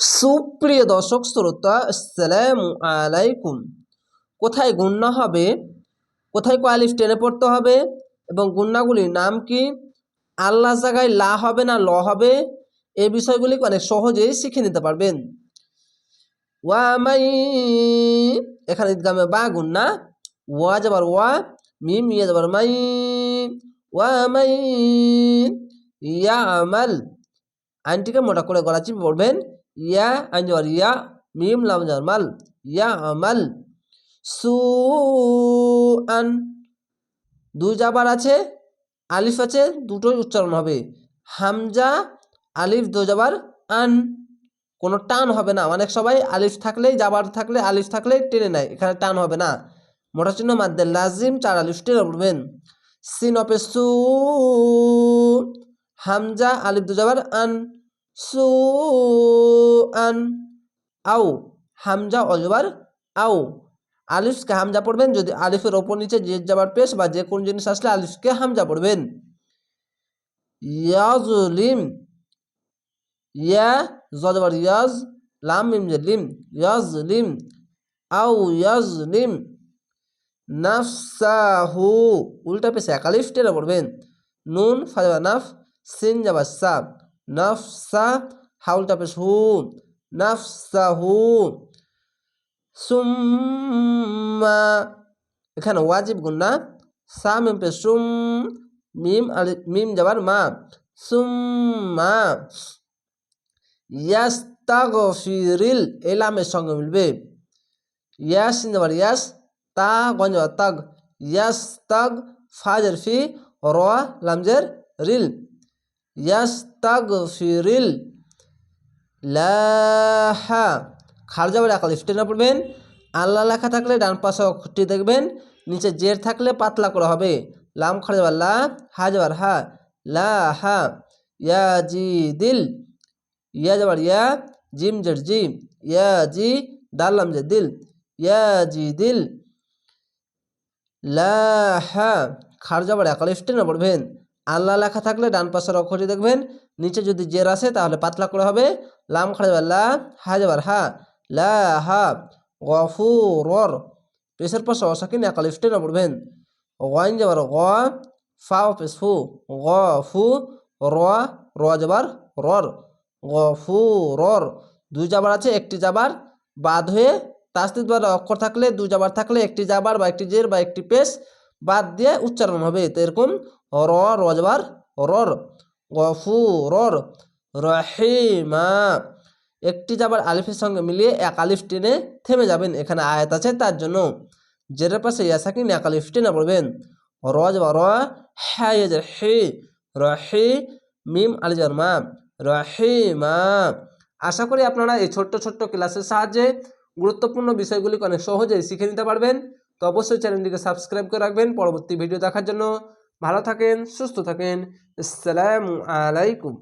সুপ্রিয় দর্শক শ্রোতা, আসসালামু আলাইকুম। কোথায় গুন্না হবে? কোথায় কোয়ালিফ টেনে পড়তে হবে? এবং গুন্নাগুলির নাম কি? আল্লাহ জায়গায় লা হবে না ল হবে? এই বিষয়গুলি অনেক সহজেই শিখে নিতে পারবেন। ওয়ামাই এখানে ঈদগামে বা গুন্না ওয়া যাবার ওয়া, মিম ইয়া যাবার মাই। ওয়ামাই ইয়া আমাল আইনটিকে মোটা করে গলা চিপে পড়বেন। ইয়া যাবার ইয়া মিম লাম যাবার মাল ইয়া আমাল সু আন দুই যাবার আছে আলিফ আছে দুটোই উচ্চারণ হবে হামজা আলিফ দু যাবার আন কোনো টান হবে না অনেক সবাই আলিফ থাকলেই যাবার থাকলে আলিফ থাকলে টেনে নেয় এখানে টান হবে না মোটা চিহ্ন মাদ্দে লাজিম চার আলিফ টেনে উঠবেন সিন অপে সু হামজা আলিফ দু যাবার আন সু আন আও, হামজা অজবার, আও। আলিফকে হামজা পড়বেন যদি আলিফের ওপর নিচে যে যাবার পেশ বা যে কোন জিনিস আসলে আলিফকে হামজা পড়বেন। ইয়াজলিম, ইয়া, জজবার, ইয়াজ, লাম, মিম লিম, ইয়াজলিম, আও, ইয়াজলিম, নাফসাহু, উল্টা পেশে একালিফ টেনে পড়বেন। নুন ফাজবা নাফ, সিন যাবা সা নাফসা, হাউলটা পেশ হু নাফসাহু সুম্মা, এখানে ওয়াজিব গুন্না সা মিম পেশ সুম, মিম আলি মিম যাবার মা। সুম্মা, ইয়াস্তাগফিরিল এই লামের সঙ্গে মিলবে। ইয়াস যাবার ইয়াস, তা গঞ্জ যাবার তাগ ফাজের ফি, র, লামজের রিল। ইয়াস্তাগফিরিল লাহা। খার যাবার একাল স্টেনা পড়বেন। আল্লাহ লেখা থাকলে ডান পাশে অক্ষরটি দেখবেন। নিচে জের থাকলে পাতলা করা হবে। লাম খার যাবার লা, হা যাবার হা। লা হা ইয়া জি দিল ইয়া যাবার ইয়া, জিম জের জি ইয়া জি দাল লাম যে দিল ইয়া জি দিল লা হা খার যাবার একাল স্টেনা পড়বেন। আল্লাহ লেখা থাকলে ডান পাশের অক্ষরটি দেখবেন। নিচে যদি জের আসে, তাহলে পাতলা করে হবে। লাম খাড়ে যাবার লা হা যাবার হা। লা, হা, গফুরর। পেশের পাশে অসাকিন একাল স্টেনা পড়বেন ওয়াইন যাবার গ ফা পেশ ফু। গ ফু র র যাবার রর। গফু রর দুই যাবার আছে, একটি যাবার বাদ হয়ে তাস্তিদ দ্বারা অক্ষর থাকলে, দুই যাবার থাকলে একটি যাবার বা একটি জের বা একটি পেশ। বাদ দিয়ে উচ্চারণ হবে। তো এরকম র রজবার রর গফুরর, রহিমা। একটি যাবার আলিফের সঙ্গে মিলিয়ে এক আলিফ টেনে থেমে যাবেন। এখানে আয়াত আছে তার জন্য। জেরের পাশে ইয়াসাকিন এক আলিফ টেনে পড়বেন। রজ বা র হ্যাঁ হে রহি মিম আলিজার মা রহিমা। আশা করি আপনারা এই ছোট্ট ছোট্ট ক্লাসের সাহায্যে গুরুত্বপূর্ণ বিষয়গুলিকে অনেক সহজেই শিখে নিতে পারবেন। তো অবশ্যই চ্যানেলটিকে সাবস্ক্রাইব করে রাখবেন। পরবর্তী ভিডিও দেখার জন্য ভালো থাকেন, সুস্থ থাকেন। আসসালামু আলাইকুম।